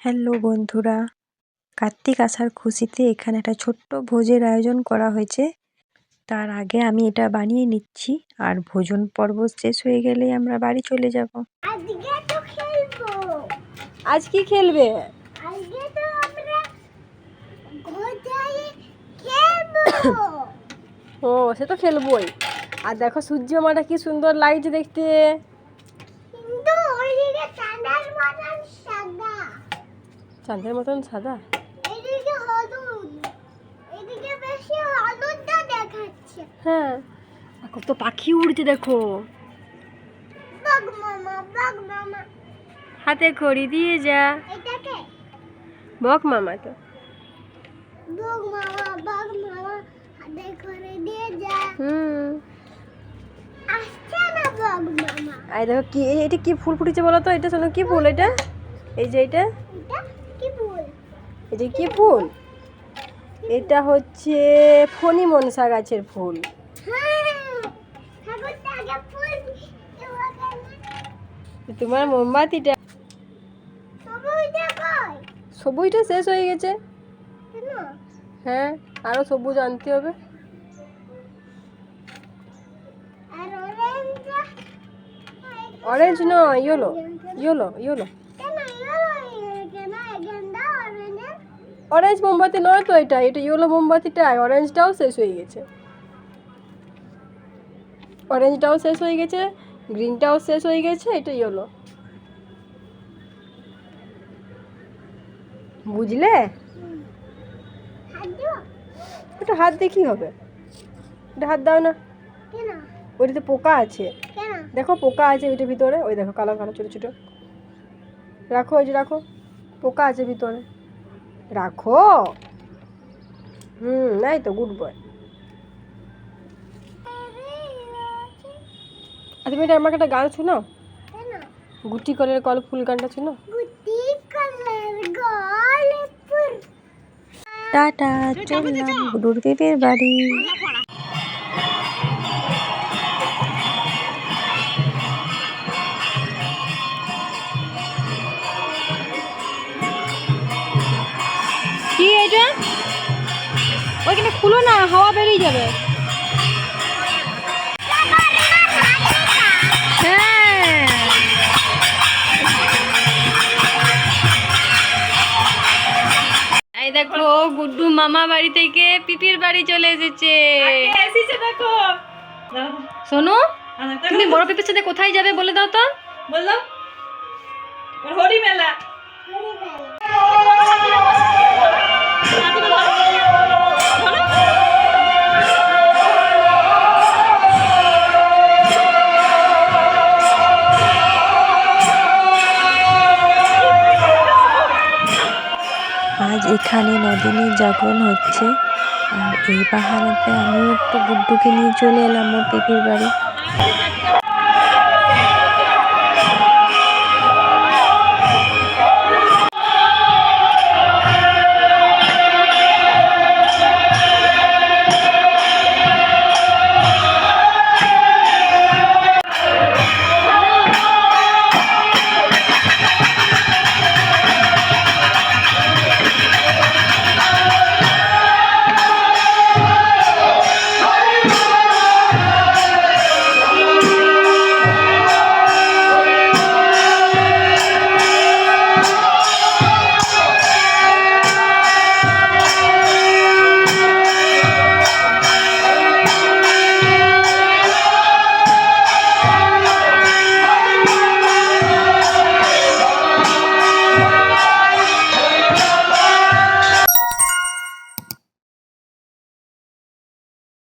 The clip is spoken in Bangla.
হ্যালো বন্ধুরা কার্তিক আসার খুশিতে এখানে একটা ছোট্ট ভোজের আয়োজন করা হয়েছে। তার আগে আমি এটা বানিয়ে নিচ্ছি আর ভোজন পর্ব শেষ হয়ে গেলে আমরা বাড়ি চলে যাব। আজকে তো খেলব। আজ কি খেলবে? আজকে তো আমরা খেলব। ও সে তো খেলবোই। আর দেখো সূর্য মাটা কি সুন্দর লাগছে দেখতে কিন্তু ওইদিকে চাঁদার মতন সাদা চাঁদের মতন সাদা? হ্যাঁ। কত পাখি উড়ছে দেখো। বাগ মামা বাগ মামা। হাতে খড়ি দিয়ে যা। এটাকে বক মামা তো। বাগ মামা বাগ মামা হাতে করে দিয়ে যা। হুম। আসছে না বাগ মামা। আর দেখো কি এটা কি ফুল ফুটেছে বলো তো? এটা শোনো কি ফুল এটা? এই যে এটা এটা কি ফুল? এটা হচ্ছে ফণি মনসা গাছের ফুল। হ্যাঁ তোমার মোমবাতিটা সবুজটা শেষ হয়ে গেছে। হ্যাঁ আরও সবুজ আনতে হবে। অরেঞ্জ নয় ইয়োলো ইয়োলো ইয়েলো অরেঞ্জ মোমবাতি নয় তো এটা এটা ইয়েলো মোমবাতিটা অরেঞ্জটাও শেষ হয়ে গেছে। অরেঞ্জটাও শেষ হয়ে গেছে গ্রিনটাও শেষ হয়ে গেছে এটা ইয়েলো বুঝলে? এটা হাত কী হবে? এটা হাত দাও না। ওইটাতে পোকা আছে। দেখো পোকা আছে ওইটার ভিতরে। ওই দেখো কালো কালো ছোটো ছোটো। রাখো ওই যে রাখো। পোকা আছে ভিতরে। রাখো। হুম নাই তো গুড বয় আর তুমি এটা আমাকে একটা গান শোনাও? গুটি কলের কল ফুল গানটা শোনো গুটি কালার গল্পুর টাটা চললাম। গুডুর দেবের বাড়ি। ওইখানে খুলো না, হাওয়া বেরিয়ে যাবে। হ্যাঁ। দেখো, গুড্ডু থেকে পিপির বাড়ি চলে এসেছে। শোনো তুমি সাথে কোথায় যাবে বলে দাও তো। বলল হরি মেলা এখানে নদিনী জাগরণ হচ্ছে। আর এই পাহাড়েতে আমিও একটু গুড্ডুকে নিয়ে চলে এলাম আমার পিপির বাড়ি।